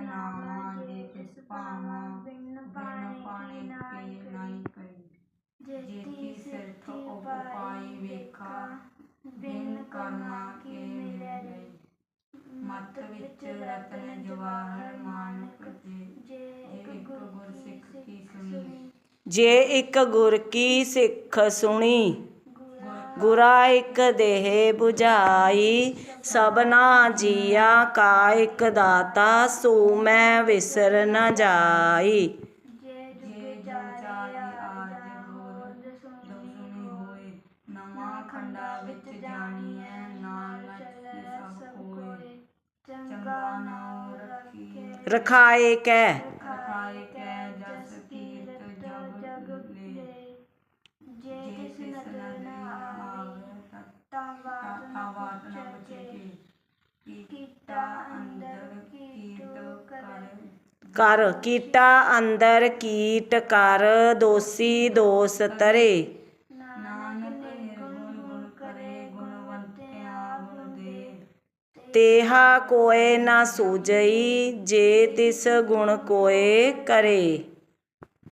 ਨਾਮਾ ਜੇ ਤਿਸ ਭਾਵਾ ਬਿਨ ਪਾਣੇ ਪਾਣੇ ਕੀ ਨਾਈ ਕਰੀ ਜੇਤੀ ਸਿਰਥ ਉਪਾਈ ਵੇਖਾ ਬਿਨ ਕਰਮਾ ਕੀ ਮਿਲੈ। ਰੇ। ਮਤ ਵਿੱਚ ਰਤਨ ਜਵਾਹਰ ਮਾਨਕ ਜੇ ਇੱਕ ਗੁਰ ਸਿੱਖ ਕੀ ਸੁਣੀ? ਜੇ ਇੱਕ ਗੁਰ ਕੀ ਸਿੱਖ ਸੁਣੀ? ਗੁਰਾ ਇੱਕ ਦੇਹ 부ਝਾਈ ਸਭਨਾ ਜੀਆ ਕਾ ਇੱਕ ਦਾਤਾ ਸੋ ਮੈਂ ਵਿਸਰ ਨ ਜਾਈ। ਜੇ ਜੇ ਬਾਤ ਤਾਂ ਬਾਤ ਨ ਕੀਤਾ ਅੰਦਰ ਕੀਟ ਕਰ ਕਰ ਕੀਟਾ ਅੰਦਰ, ਕੀਟ ਕਰ, ਦੋਸੀ ਦੋਸ ਤਰੇ। ਨਾਨਕ ਨਿਰਗੁਣ ਗੁਣ ਕਰੇ ਗੁਣਵੰਤਿਆ ਗੁਣ ਦੇ ਤੇਹਾ ਕੋਏ ਨਾ ਸੂਝਈ ਜੇ ਤਿਸ ਗੁਣ ਕੋਏ ਕਰੇ।